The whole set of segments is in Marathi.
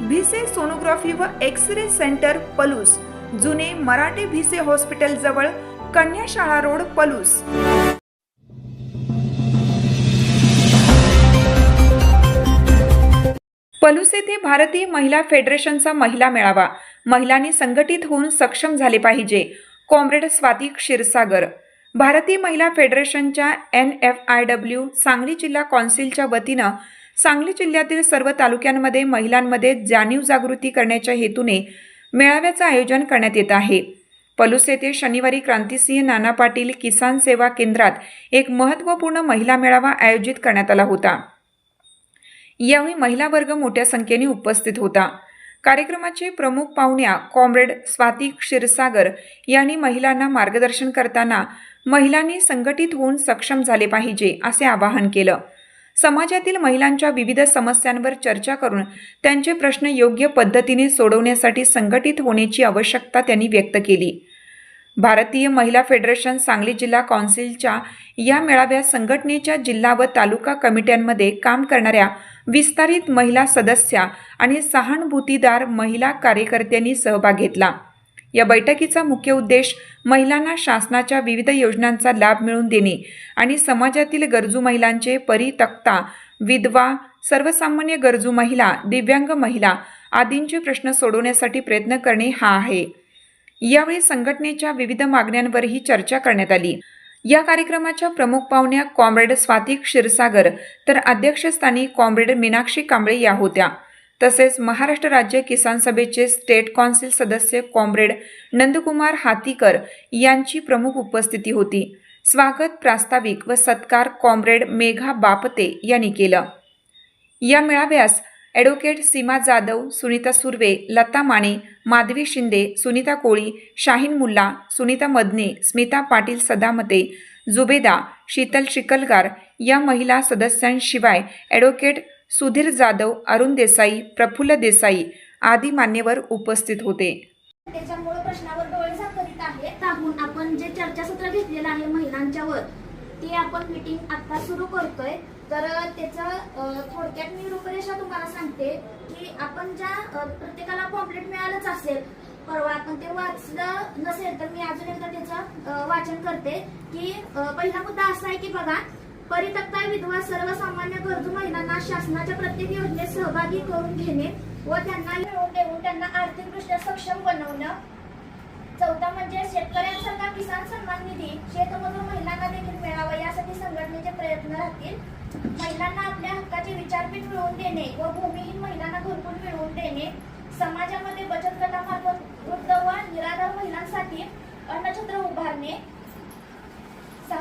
भिसे सोनोग्राफी व एक्स रे सेंटर पलूस. जुने मराठे भिसे हॉस्पिटल जवळ कन्याशाळा रोड पलूस. पलूस येथे भारतीय महिला फेडरेशनचा महिला मेळावा. महिलांनी संघटित होऊन सक्षम झाले पाहिजे. कॉम्रेड स्वाती क्षीरसागर. भारतीय महिला फेडरेशनच्या N F I W Sangli जिल्हा कौन्सिलच्या वतीनं सांगली जिल्ह्यातील सर्व तालुक्यांमध्ये महिलांमध्ये जाणीव जागृती करण्याच्या हेतूने मेळाव्याचं आयोजन करण्यात येत आहे. पलूस येथे शनिवारी क्रांतिसिंह नाना पाटील किसान सेवा केंद्रात एक महत्त्वपूर्ण महिला मेळावा आयोजित करण्यात आला होता. यावेळी महिला वर्ग मोठ्या संख्येने उपस्थित होता. कार्यक्रमाचे प्रमुख पाहुण्या कॉम्रेड स्वाती क्षीरसागर यांनी महिलांना मार्गदर्शन करताना महिलांनी संघटित होऊन सक्षम झाले पाहिजे असे आवाहन केलं. समाजातील महिलांच्या विविध समस्यांवर चर्चा करून त्यांचे प्रश्न योग्य पद्धतीने सोडवण्यासाठी संघटित होण्याची आवश्यकता त्यांनी व्यक्त केली. भारतीय महिला फेडरेशन सांगली जिल्हा कौन्सिलच्या या मेळाव्यात संघटनेच्या जिल्हा व तालुका कमिट्यांमध्ये काम करणाऱ्या विस्तारित महिला सदस्या आणि सहानुभूतीदार महिला कार्यकर्त्यांनी सहभाग घेतला. या बैठकीचा मुख्य उद्देश महिलांना शासनाच्या विविध योजनांचा लाभ मिळवून देणे आणि समाजातील गरजू महिलांचे परितक्ता विधवा सर्वसामान्य गरजू महिला दिव्यांग महिला आदींचे प्रश्न सोडवण्यासाठी प्रयत्न करणे हा आहे. यावेळी संघटनेच्या विविध मागण्यांवरही चर्चा करण्यात आली. या कार्यक्रमाच्या प्रमुख पाहुण्या कॉम्रेड स्वाती क्षीरसागर तर अध्यक्षस्थानी कॉम्रेड मीनाक्षी कांबळे या होत्या. तसेच महाराष्ट्र राज्य किसान सभेचे स्टेट कौन्सिल सदस्य कॉम्रेड नंदकुमार हातीकर यांची प्रमुख उपस्थिती होती. स्वागत प्रास्ताविक व सत्कार कॉम्रेड मेघा बापते यांनी केलं. या मेळाव्यास ॲडव्होकेट सीमा जाधव सुनीता सुर्वे लता माने माधवी शिंदे सुनीता कोळी शाहीन मुल्ला सुनीता मदने स्मिता पाटील सदामते जुबेदा शीतल शिकलगार या महिला सदस्यांशिवाय ॲडव्होकेट सुधीर जाधव अरुण देसाई प्रफुल्ल देसाई आदी मान्यवर उपस्थित होते. त्याच्यामुळे प्रश्नावर डोळे करीत आहे त्याहून आपण जे चर्चासत्र घेतलेलं आहे महिलांच्यावर ते आपण मीटिंग आता सुरू करतोय. तर त्याचं थोडक्यात मी रूपरेषा तुम्हाला सांगते की आपण ज्या प्रत्येकाला पॉम्पलेट मिळालंच असेल परवा आपण ते वाचलं नसेल तर मी अजून एकदा त्याचं वाचन करते की पहिला मुद्दा असा आहे की बघा परितक्ता विधवा सर्वसामान्य गरजू महिलांना शासनाच्या प्रत्येक योजनेत सहभागी करून घेणे व त्यांना मिळवून देऊन त्यांना आर्थिकदृष्ट्या सक्षम बनवणं. चौथा म्हणजे शेतकऱ्यांसारखा किसान सन्मान निधी शेतमजूर महिलांना देखील मिळावा यासाठी संघटनेचे प्रयत्न राहतील. महिलांना आपल्या हक्काचे विचारपीठ मिळवून देणे व भूमिहीन महिलांना घरकुल मिळवून देणे. समाजामध्ये बचत गटामार्फत वृद्ध व निराधार महिलांसाठी अन्नछत्र उभारणे.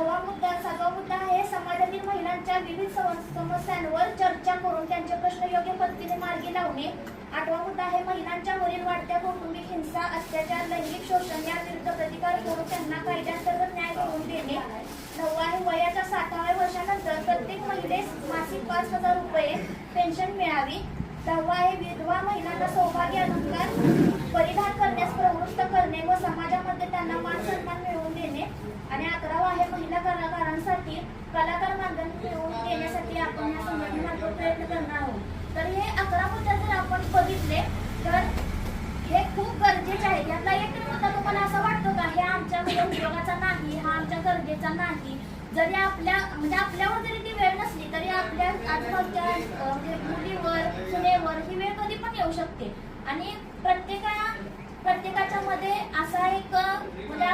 सहावा मुद्दा सातवा मुद्दा आहे समाजातील महिलांच्या विविध समस्यांवर चर्चा करून त्यांचे प्रश्न योग्य पद्धतीने मार्गी लावणे. आठवा मुद्दा आहे महिलांच्या वरील वाढत्या कौटुंबिक हिंसा अत्याचार लैंगिक शोषण याविरुद्ध प्रतिकार करून त्यांना कायद्यांतर्गत न्याय करून देणे. नववा आहे वयाच्या साठाव्या वर्षानंतर प्रत्येक महिलेस मासिक पाच हजार रुपये पेन्शन मिळावी. दहावा आहे विधवा महिलांना सौभाग्य अलंकार परिधान करण्यास प्रवृत्त करणे व समाजामध्ये त्यांना मान सन्मान मिळवून देणे आणि अकरावा आहे महिला कलाकारांसाठी कलाकार मानधन मिळवून देण्यासाठी आपण या संघटनेमार्फत प्रयत्न करणार आहोत. तर हे अकरा मुद्दा जर आपण बघितले तर हे खूप गरजेचे आहे. यातला एक मुद्दा तुम्हाला असं वाटतो का हे आमच्या उद्योगाचा उपयोगाचा नाही हा आमच्या गरजेचा नाही. जरी आपल्या म्हणजे आपल्यावर जरी ती वेळ नसली तरी आपल्या आजूबाजूच्या म्हणजे मुलीवर सुनेवर ही वेळ कधी पण येऊ शकते. आणि प्रत्येका प्रत्येकाच्या मध्ये असा एक म्हणजे